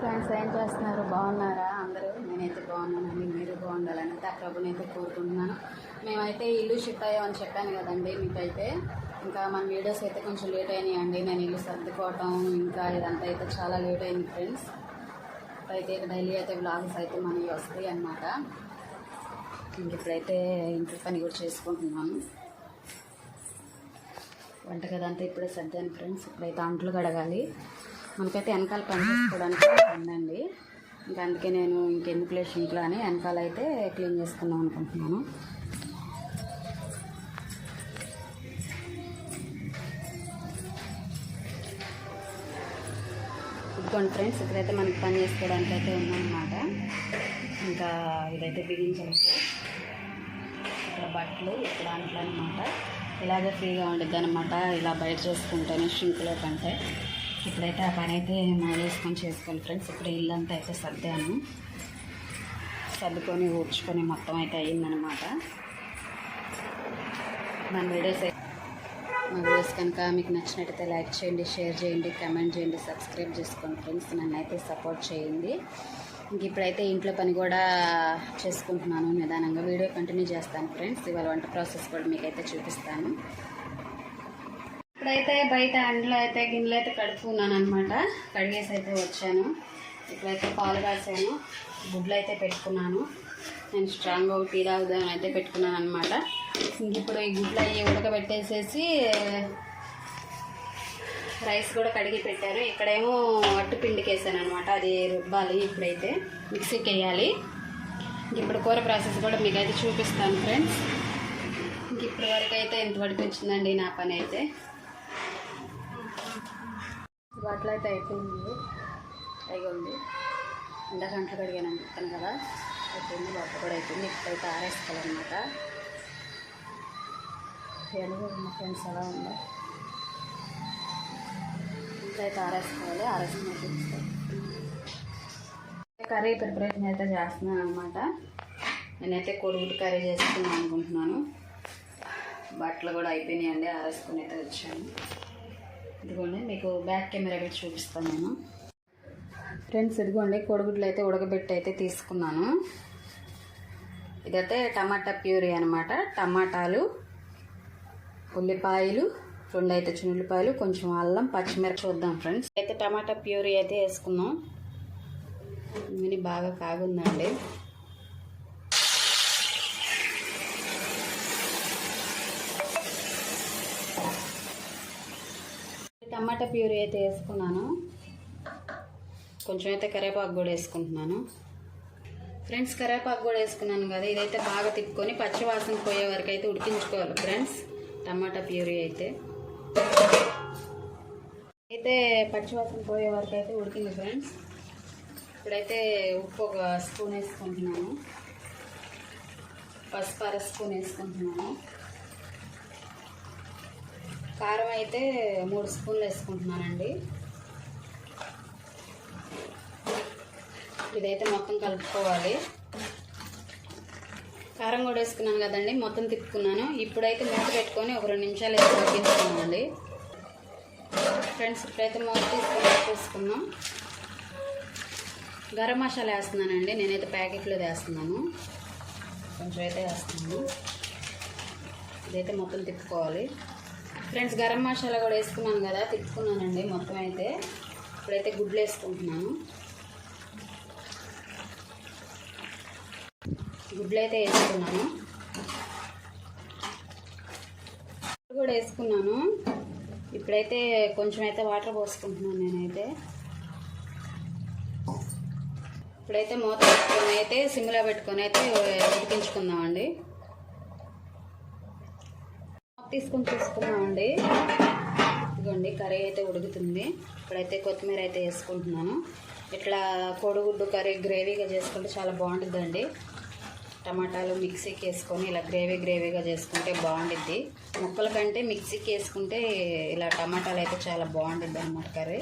Friends ఏం చేస్తున్నారు? బాగున్నారా? అందరూ? నేనైతే బాగున్నానండి. మీరు బాగుండాలని ఆ ప్రభునైతే కోరుకుంటున్నాను. మేమైతే ఇల్లు షిఫ్ట్ అయ్యామని చెప్పాను కదండి మీకైతే. ఇంకా మన వీడియోస్ అయితే కొంచెం లేట్ అయినాయండి. నేను ఇల్లు సర్దుకోవటం ఇంకా ఇదంతా అయితే చాలా లేట్ అయింది ఫ్రెండ్స్. అయితే డైలీ అయితే బ్లాగ్స్ అయితే మనకి వస్తాయి అన్నమాట. ఇంక ఇప్పుడైతే ఇంటి పని కూడా చేసుకుంటున్నాను. వంటగది అంతా ఇప్పుడే సర్దాను ఫ్రెండ్స్. ఇప్పుడైతే అంట్లు కడగాలి. మనకైతే వెనకాల పని చేసుకోవడానికి ఉందండి. ఇంకా అందుకే నేను ఇంకెందుకు లేదు ఇంట్లో అని వెనకాల అయితే క్లీన్ చేసుకుందాం అనుకుంటున్నాను. ఇదిగోండి ఫ్రెండ్స్ ఇక్కడైతే మనకి పని చేసుకోవడానికి అయితే ఉందన్నమాట. ఇంకా ఇదైతే బిగించవచ్చు ఇక్కడ బట్టలు ఇక్కడ అంట్లు అనమాట ఇలాగే ఫ్రీగా ఉండిద్ది అనమాట ఇలా బయట చేసుకుంటేనే షింక్లో కంటే. ఇప్పుడైతే ఆ పని అయితే వేసుకొని చేసుకోవాలి ఫ్రెండ్స్. ఇప్పుడు ఇల్లు అంతా అయితే సర్దాను. సర్దుకొని ఊడ్చుకొని మొత్తం అయితే అయ్యిందనమాట మన వీడియోస్ అయితే మా వీడియోస్ కనుక మీకు నచ్చినట్టయితే లైక్ చేయండి షేర్ చేయండి కమెంట్ చేయండి సబ్స్క్రైబ్ చేసుకోండి ఫ్రెండ్స్. నన్ను అయితే సపోర్ట్ చేయండి. ఇంక ఇప్పుడైతే ఇంట్లో పని కూడా చేసుకుంటున్నాను నిదానంగా. వీడియో కంటిన్యూ చేస్తాను ఫ్రెండ్స్. ఇవాళ వంట ప్రాసెస్ కూడా మీకైతే చూపిస్తాను. ఇప్పుడైతే బయట అండ్లో అయితే గిన్నెలు అయితే కడుక్కున్నాను అనమాట కడిగేసి అయితే వచ్చాను. ఇప్పుడైతే పాలు కాసాను. గుడ్లు అయితే పెట్టుకున్నాను. నేను స్ట్రాంగ్ టీ తాగుదాం అయితే పెట్టుకున్నాను అనమాట ఇంక ఇప్పుడు ఈ గుడ్లు అవి ఉడకబెట్టేసేసి రైస్ కూడా కడిగి పెట్టాను ఇక్కడేమో అట్టుపిండికి వేసాను అనమాట అది రుబ్బాలి ఇప్పుడైతే. మిక్సీకి వేయాలి ఇప్పుడు కూర ప్రాసెస్ కూడా మీకు అయితే చూపిస్తాను ఫ్రెండ్స్. ఇంక ఇప్పటి వరకు అయితే ఇంత పడిపించిందండి వచ్చిందండి నా పని అయితే. బట్టలు అయితే అయిపోయింది. అయిపోయింది. ఇంత గంటలు కడిగాను చెప్తాను కదా. అయిపోయింది బట్ట కూడా అయిపోయింది. ఇప్పుడైతే ఆరేసుకోవాలన్నమాట. ఎలాగో మా ఫ్రెండ్స్ ఎలా ఉందో ఇప్పుడైతే ఆరేసుకోవాలి. ఆరేసుకుని చూపిస్తాను. కర్రీ ప్రిపరేషన్ అయితే చేస్తున్నాను అనమాట నేనైతే కొడుగుడు కర్రీ చేసుకుందాం అనుకుంటున్నాను. బట్టలు కూడా అయిపోయినాయండి. ఆరేసుకుని అయితే వచ్చాను. ఇదిగోండి మీకు బ్యాక్ కెమెరా పెట్టి చూపిస్తాను నేను. ఫ్రెండ్స్ ఇదిగోండి కోడిగుడ్లు అయితే ఉడకబెట్టి అయితే తీసుకున్నాను. ఇదైతే టమాటా ప్యూరీ అనమాట టమాటాలు ఉల్లిపాయలు రెండు అయితే చిన్నుల్లిపాయలు కొంచెం అల్లం పచ్చిమిరప చూద్దాం ఫ్రెండ్స్. అయితే టమాటా ప్యూరీ అయితే వేసుకున్నాం మిని బాగా కాగుందండి. టమాటా ప్యూరీ అయితే వేసుకున్నాను. కొంచెం అయితే కరివేపాకు కూడా వేసుకుంటున్నాను. ఫ్రెండ్స్ కరివేపాకు కూడా వేసుకున్నాను కదా ఇదైతే బాగా తిప్పుకొని పచ్చివాసన పోయే వరకు అయితే ఉడికించుకోవాలి ఫ్రెండ్స్ టమాటా ప్యూరీ అయితే. అయితే పచ్చివాసన పోయే వరకు అయితే ఉడికింది ఫ్రెండ్స్. ఇప్పుడైతే ఉప్పు ఒక స్పూన్ వేసుకుంటున్నాను. పసుపు అర స్పూన్ వేసుకుంటున్నాను. కారం అయితే మూడు స్పూన్లు వేసుకుంటున్నానండి. ఇదైతే మొత్తం కలుపుకోవాలి. కారం కూడా వేసుకున్నాను కదండి మొత్తం తిప్పుకున్నాను. ఇప్పుడైతే మూత పెట్టుకొని ఒక రెండు నిమిషాలు అయితే ఉడికించుకున్నామండి ఫ్రెండ్స్ ఇప్పుడైతే మూత తీసుకొని వేసుకున్నాం గరం మసాలా వేస్తున్నానండి నేనైతే ప్యాకెట్లో వేస్తున్నాను. కొంచెం అయితే వేస్తున్నాను. ఇదైతే మొత్తం తిప్పుకోవాలి. ఫ్రెండ్స్ గరం మసాలా కూడా వేసుకున్నాను కదా తిప్పుకున్నానండి మొత్తం అయితే. ఇప్పుడైతే గుడ్లు వేసుకుంటున్నాను. గుడ్లు అయితే వేసుకున్నాను. కూడా వేసుకున్నాను. ఇప్పుడైతే కొంచెం అయితే వాటర్ పోసుకుంటున్నాను నేనైతే. ఇప్పుడైతే మూత పెట్టుకొని అయితే సిమ్లో పెట్టుకొని అయితే ఉడికించుకుందామండి. తీసుకొని చూసుకున్నామండి ఇదిగోండి కర్రీ అయితే ఉడుకుతుంది. ఇప్పుడైతే కొత్తిమీర అయితే వేసుకుంటున్నాను. ఇట్లా కోడిగుడ్డు కర్రీ గ్రేవీగా చేసుకుంటే చాలా బాగుంటుందండి. టమాటాలు మిక్సీకి వేసుకొని ఇలా గ్రేవీ గ్రేవీగా చేసుకుంటే బాగుండిద్ది. ముక్కల కంటే మిక్సీకి వేసుకుంటే ఇలా టమాటాలు అయితే చాలా బాగుండిద్ది అనమాట కర్రీ.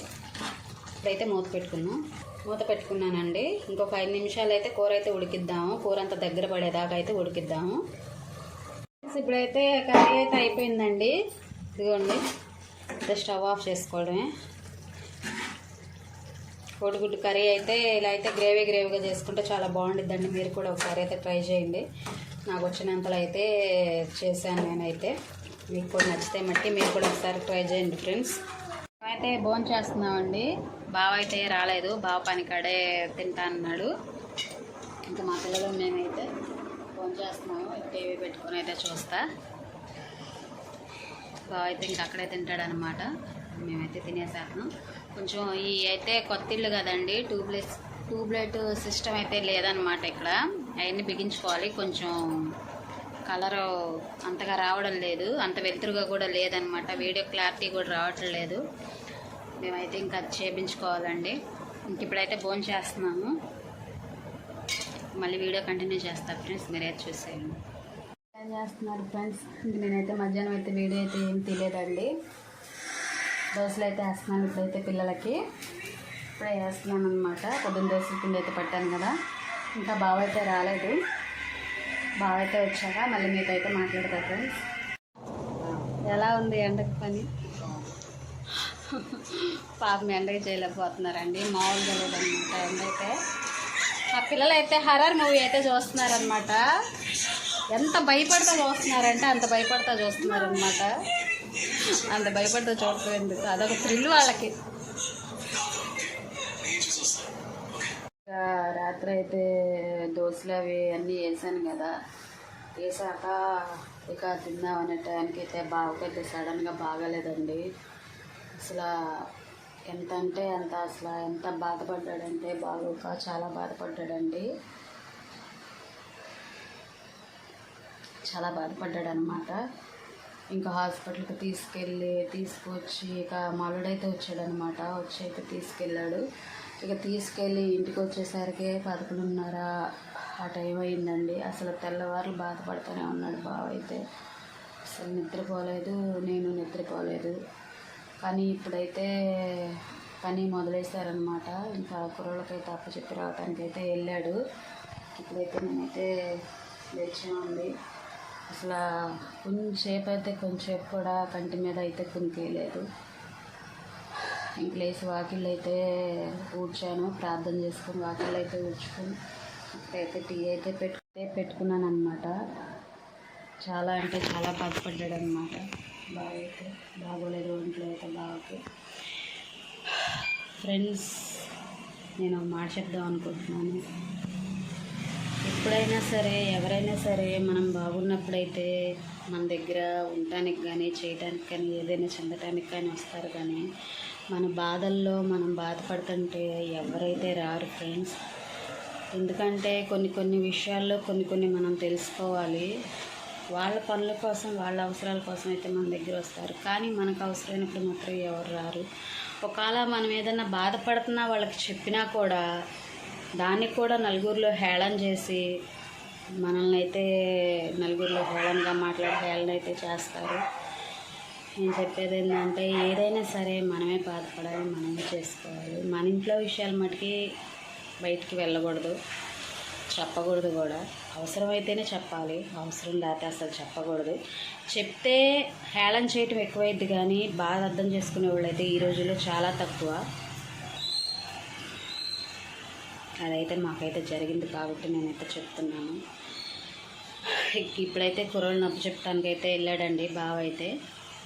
ఇప్పుడైతే మూత పెట్టుకున్నాం మూత పెట్టుకున్నానండి. ఇంకొక ఐదు నిమిషాలు అయితే కూర అయితే ఉడికిద్దాము. కూర అంత దగ్గర పడేదాకా అయితే ఉడికిద్దాము. ఇప్పుడైతే కర్రీ అయితే అయిపోయిందండి. ఇదిగోండి. అయితే స్టవ్ ఆఫ్ చేసుకోవడమే. కోడిగుడ్డు కర్రీ అయితే ఇలా అయితే గ్రేవీ గ్రేవీగా చేసుకుంటే చాలా బాగుండిద్దండి. మీరు కూడా ఒకసారి అయితే ట్రై చేయండి. నాకు వచ్చినంతలో అయితే చేశాను నేనైతే. మీకు కూడా నచ్చితే మట్టి మీరు కూడా ఒకసారి ట్రై చేయండి ఫ్రెండ్స్. అయితే భోజనం చేస్తున్నామండి. బావ అయితే రాలేదు. బావ పనికాడే తింటా అన్నాడు. ఇంకా మా పిల్లలు మేమైతే ఫోన్ చేస్తున్నాము టీవీ పెట్టుకొని అయితే చూస్తా. బావ అయితే ఇంకా అక్కడే తింటాడనమాట మేమైతే తినేసాము. కొంచెం ఈ అయితే కొత్త ఇల్లు కదండి ట్యూబ్లెస్ ట్యూబ్లైట్ సిస్టమ్ అయితే లేదనమాట ఇక్కడ. అవన్నీ బిగించుకోవాలి. కొంచెం కలర్ అంతగా రావడం లేదు. అంత వెలుతురుగా కూడా లేదనమాట వీడియో క్లారిటీ కూడా రావటం లేదు. మేమైతే ఇంకా చేపించుకోవాలండి. ఇంక ఇప్పుడైతే ఫోన్ చేస్తున్నాము మళ్ళీ వీడియో కంటిన్యూ చేస్తాను ఫ్రెండ్స్ మీరైతే చూసేయండి. ఏం చేస్తున్నారు ఫ్రెండ్స్? నేనైతే మధ్యాహ్నం అయితే వీడియో అయితే ఏం తెలియదండి దోశలు అయితే వేస్తున్నాను ఇప్పుడైతే పిల్లలకి. ఇప్పుడే వేస్తున్నాను అనమాట పొద్దున్న దోశల పిండి అయితే పట్టాను కదా. ఇంకా బావ అయితే రాలేదు. బావ అయితే వచ్చాక మళ్ళీ మీతో అయితే మాట్లాడతా ఫ్రెండ్స్. ఎలా ఉంది ఎండకు పని? పాపం ఎండకి చేయలేకపోతున్నారండి. మామూలుగా లేదనమాట ఎండ ఆ మా పిల్లలు అయితే హర్రర్ మూవీ అయితే చూస్తున్నారనమాట ఎంత భయపడతా చూస్తున్నారంటే అంత భయపడతా చూస్తున్నారనమాట అంత భయపడతా చూడటం ఎందుకు? అదొక థ్రిల్ వాళ్ళకి. ఇంకా రాత్రి అయితే దోశలు అవి అన్నీ వేసాను కదా. వేసాక ఇక తిందామనే టైంకి అయితే బావకైతే సడన్గా బాగాలేదండి. అసలు ఎంత అంటే అంత అసలు ఎంత బాధపడ్డాడంటే బాగోక చాలా బాధపడ్డాడండి. చాలా బాధపడ్డాడు అనమాట ఇంకా హాస్పిటల్కి తీసుకెళ్ళి తీసుకొచ్చి ఇక మలుడైతే వచ్చాడనమాట వచ్చి అయితే తీసుకెళ్ళాడు. ఇక తీసుకెళ్ళి ఇంటికి వచ్చేసరికి పదకొండున్నర ఆ టైం అయిందండి. అసలు తెల్లవారులు బాధపడుతూనే ఉన్నాడు బావ అయితే అసలు నిద్రపోలేదు నేను నిద్రపోలేదు. కానీ ఇప్పుడైతే పని మొదలేశారనమాట ఇంకా కుర్రోళ్ళకైతే అప్పచెప్పి రావటానికి అయితే వెళ్ళాడు. ఇప్పుడైతే నేనైతే లేచామండి అసలు కొంచెంసేపు అయితే కొంచెంసేపు కూడా కంటి మీద అయితే కునికేయలేదు. ఇంక లేచి వాకిళ్ళు అయితే ఊడ్చాను. ప్రార్థన చేసుకుని వాకిళ్ళు అయితే ఊడ్చుకొని ఇప్పుడైతే టీ అయితే పెట్టుకుంటే పెట్టుకున్నాను అనమాట చాలా అంటే చాలా బాధపడ్డాడు అనమాట బాగైతే బాగోలేదు ఒంట్లో అయితే బాగా. ఫ్రెండ్స్ నేను మాట చెప్దాం అనుకుంటున్నాను. ఎప్పుడైనా సరే ఎవరైనా సరే మనం బాగున్నప్పుడైతే మన దగ్గర ఉండటానికి కానీ చేయడానికి కానీ ఏదైనా చెందటానికి కానీ వస్తారు కానీ మన బాధల్లో మనం బాధపడుతుంటే ఎవరైతే రారు ఫ్రెండ్స్ ఎందుకంటే కొన్ని కొన్ని విషయాల్లో కొన్ని కొన్ని మనం తెలుసుకోవాలి. వాళ్ళ పనుల కోసం వాళ్ళ అవసరాల కోసం అయితే మన దగ్గర వస్తారు. కానీ మనకు అవసరమైనప్పుడు మాత్రం ఎవరు రారు. ఒకవేళ మనం ఏదైనా బాధపడుతున్నా వాళ్ళకి చెప్పినా కూడా దాన్ని కూడా నలుగురిలో హేళన చేసి మనల్ని అయితే నలుగురిలో హేళనగా మాట్లాడి హేళన అయితే చేస్తారు. నేను చెప్పేది ఏంటంటే ఏదైనా సరే మనమే బాధపడాలి మనమే చేసుకోవాలి. మన ఇంట్లో విషయాలు మటుకి బయటికి వెళ్ళకూడదు. చెప్పకూడదు కూడా. అవసరమైతేనే చెప్పాలి. అవసరం లేకపోతే అసలు చెప్పకూడదు. చెప్తే హేళన చేయటం ఎక్కువైద్ది కానీ బాగా అర్థం చేసుకునే వాళ్ళు అయితే ఈ రోజుల్లో చాలా తక్కువ. అదైతే మాకైతే జరిగింది కాబట్టి నేనైతే చెప్తున్నాను. ఇప్పుడైతే కుర్రోళ్ళు నొప్పి చెప్పడానికి అయితే వెళ్ళాడండి బావ అయితే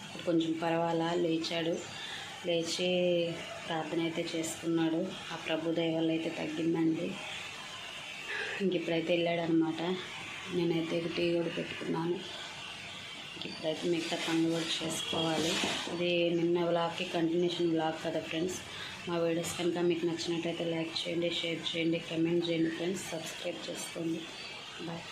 ఇప్పుడు కొంచెం పర్వాలా? లేచాడు. లేచి ప్రార్థన అయితే చేసుకున్నాడు. ఆ ప్రభు దయ వల్ల అయితే తగ్గిందండి. ఇంక ఇప్పుడైతే వెళ్ళాడనమాట. నేనైతే టీ కూడా పెట్టుకున్నాను. ఇప్పుడైతే మిగతా పనులు కూడా చేసుకోవాలి. ఇది నిన్న వ్లాగ్కి కంటిన్యూషన్ వ్లాగ్ కదా ఫ్రెండ్స్. మా వీడియోస్ కనుక మీకు నచ్చినట్టయితే లైక్ చేయండి షేర్ చేయండి కమెంట్ చేయండి ఫ్రెండ్స్. సబ్స్క్రైబ్ చేసుకోండి. బాయ్.